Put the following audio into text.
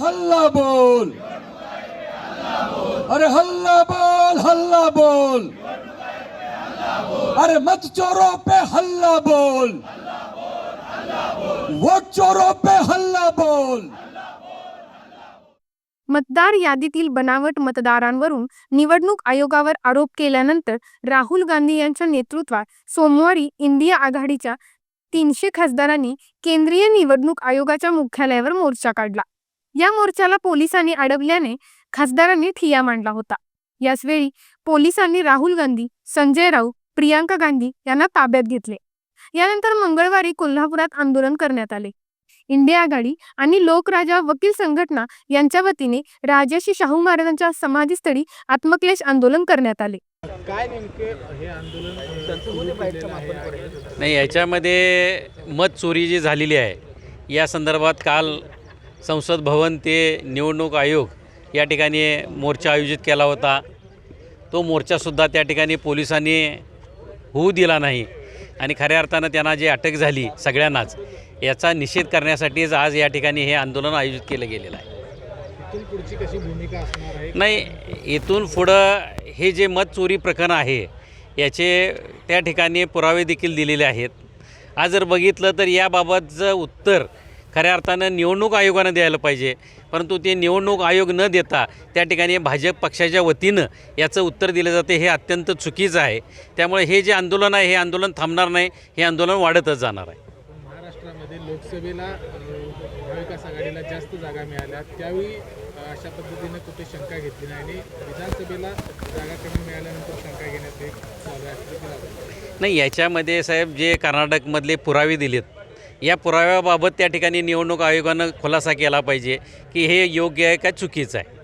हल्ला बोल। अरे हल्ला बोल हल्ला बोल। अरे मत चोरों पे हल्ला बोल। वोट चोरों पे हल्ला बोल। मतदार यादीतील बनावट मतदारांवरून निवडणूक आयोगावर आरोप केल्यानंतर राहुल गांधी यांच्या नेतृत्वात सोमवारी इंडिया आघाडीच्या तीनशे खासदारांनी केंद्रीय निवडणूक आयोगाच्या मुख्यालयावर मोर्चा काढला. या मोर्चाला पोलिसांनी अडवल्याने खासदारांनी ठिय्या मांडला होता. याचवेळी पोलिसांनी राहुल गांधी संजय राऊत प्रियांका गांधी यांना ताब्यात घेतले. यानंतर मंगळवारी कोल्हापुरात आंदोलन करण्यात आले. इंडिया आघाडी आणि लोकराजा वकील संघटना यांच्या वतीने राजर्षी शाहू महाराजांच्या समाधीस्थळी आत्मक्लेश आंदोलन करण्यात आले. काय नेमके हे आंदोलन? नाही याच्यामध्ये मत चोरी जी झालेली आहे या संदर्भात काल संसद भवन ते निवडणूक आयोग या ठिकाणी मोर्चा आयोजित केला होता. तो मोर्चासुद्धा त्या ठिकाणी पोलिसांनी होऊ दिला नाही. आणि खऱ्या अर्थानं त्यांना जी अटक झाली सगळ्यांनाच याचा निषेध करण्यासाठीच आज या ठिकाणी हे आंदोलन आयोजित केलं गेलेलं आहे. पुढची कशी भूमिका असणार आहे? नाही इथून पुढं हे जे मत चोरी प्रकरण आहे याचे त्या ठिकाणी पुरावे देखील दिलेले आहेत. आज जर बघितलं तर याबाबतचं उत्तर खऱ्या अर्थानं निवडणूक आयोगानं द्यायला पाहिजे. परंतु ते निवडणूक आयोग न देता त्या ठिकाणी भाजप पक्षाच्या वतीनं याचं उत्तर दिलं जाते हे अत्यंत चुकीचं आहे. त्यामुळे हे जे आंदोलन आहे हे आंदोलन थांबणार नाही हे आंदोलन वाढतच जाणार आहे. महाराष्ट्रामध्ये लोकसभेला महाविकास आघाडीला जास्त जागा मिळाल्या. त्यावेळी अशा पद्धतीने कुठे शंका घेतली नाही आणि विधानसभेला जागा कमी मिळाल्यानंतर शंका घेण्यात एक. नाही याच्यामध्ये साहेब जे कर्नाटकमधले पुरावे दिलेत या पुराव्याबाबत त्या ठिकाणी निवडणूक आयोगानं खुलासा केला पाहिजे की हे योग्य आहे का चुकीचं आहे?